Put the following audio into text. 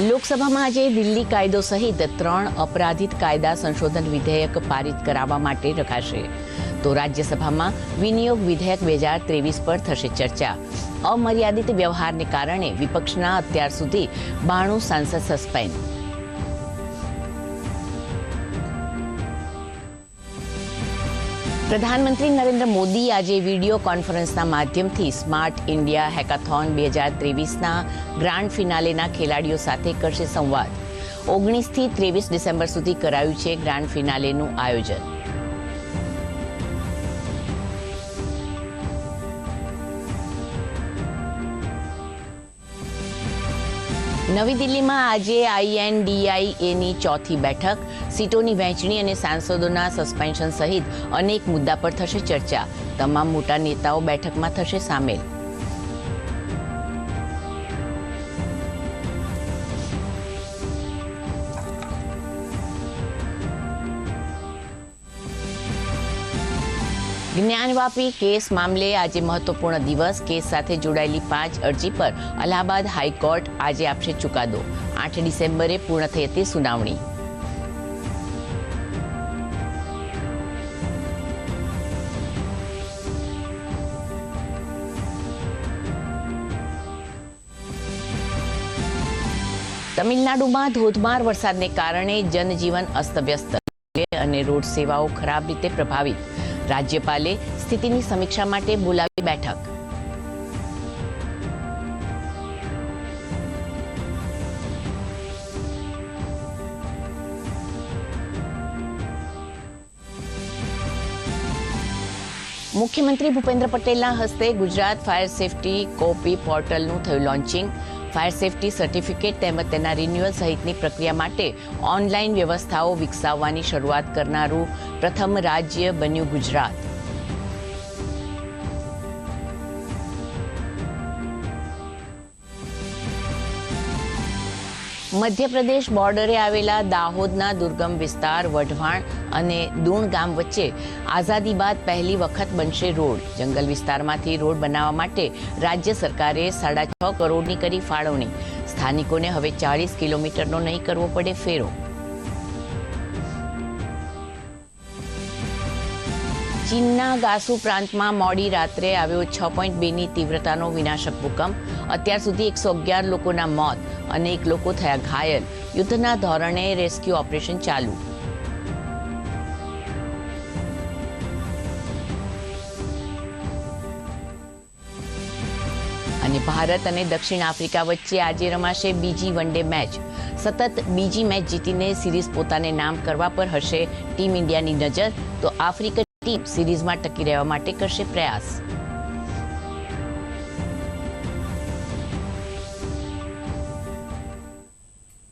લોકસભામાં આજે દિલ્હી કાયદો સહિત ત્રણ અપરાધિત કાયદા સંશોધન વિધેયક પારિત કરાવવા માટે રખાશે. તો રાજ્યસભામાં વિનિયોગ વિધેયક બે હજાર ત્રેવીસ પર થશે ચર્ચા. અમર્યાદિત વ્યવહારને કારણે વિપક્ષના અત્યાર સુધી બાણું સાંસદ સસ્પેન્ડ. પ્રધાનમંત્રી નરેન્દ્ર મોદી આજે વીડિયો કોન્ફરન્સના માધ્યમથી સ્માર્ટ ઇન્ડિયા હેકાથોન બે હજાર ત્રેવીસના ગ્રાન્ડ ફિનાલેના ખેલાડીઓ સાથે કરશે સંવાદ. ઓગણીસથી ત્રેવીસ ડિસેમ્બર સુધી કરાયું છે ગ્રાન્ડ ફિનાલેનું આયોજન. નવી દિલ્હીમાં આજે આઈએનડીઆઈએની ચોથી બેઠક, સીટોની વહેંચણી અને સાંસદોના સસ્પેન્શન સહિત અનેક મુદ્દા પર થશે ચર્ચા. તમામ મોટા નેતાઓ બેઠકમાં થશે સામેલ. જ્ઞાનવાપી કેસ મામલે આજે મહત્વપૂર્ણ દિવસ. કેસ સાથે જોડાયેલી પાંચ અરજી પર અલ્હાબાદ હાઈકોર્ટ આજે આપશે ચુકાદો. આઠ ડિસેમ્બરે પૂર્ણ થઈ હતી સુનાવણી. તમિલનાડુમાં ધોધમાર વરસાદને કારણે જનજીવન અસ્તવ્યસ્ત. અને રોડ સેવાઓ ખરાબ રીતે પ્રભાવિત. રાજ્યપાલે સ્થિતિની સમીક્ષા માટે બોલાવી બેઠક. મુખ્યમંત્રી ભૂપેન્દ્ર પટેલના હસ્તે ગુજરાત ફાયર સેફટી કોપી પોર્ટલનું થયું લોન્ચિંગ. ફાયર સેફટી સર્ટિફિકેટ તેમજ તેના રિન્યુઅલ સહિતની પ્રક્રિયા માટે ઓનલાઈન વ્યવસ્થાઓ વિકસાવવાની શરૂઆત કરનારું પ્રથમ રાજ્ય બન્યું ગુજરાત. મધ્યપ્રદેશ બોર્ડરે આવેલા દાહોદના દુર્ગમ વિસ્તાર, વઢવાણ અને દૂણ ગામ વચ્ચે આઝાદી બાદ પહેલી વખત બનશે રોડ. જંગલ વિસ્તારમાંથી રોડ બનાવવા માટે રાજ્ય સરકારે સાડા છ કરોડની કરી ફાળવણી. સ્થાનિકોને હવે ચાળીસ કિલોમીટરનો નહીં કરવો પડે ફેરો. ચીનના ગાસુ પ્રાંતમાં મોડી રાત્રે આવ્યો છ પોઈન્ટ બેની તીવ્રતાનો વિનાશક ભૂકંપ. અત્યાર સુધી એકસો અગિયાર લોકોના મોત અનેક લોકો થયા ઘાયલ. યુદ્ધના ધોરણે રેસ્ક્યુ ઓપરેશન ચાલુ. અને ભારત અને દક્ષિણ આફ્રિકા વચ્ચે આજે રમાશે બીજી વન ડે મેચ. સતત બીજી મેચ જીતીને સિરીઝ પોતાને નામ કરવા પર હશે ટીમ ઇન્ડિયાની નજર. તો આફ્રિકન ટીમ સિરીઝમાં ટકી રહેવા માટે કરશે પ્રયાસ.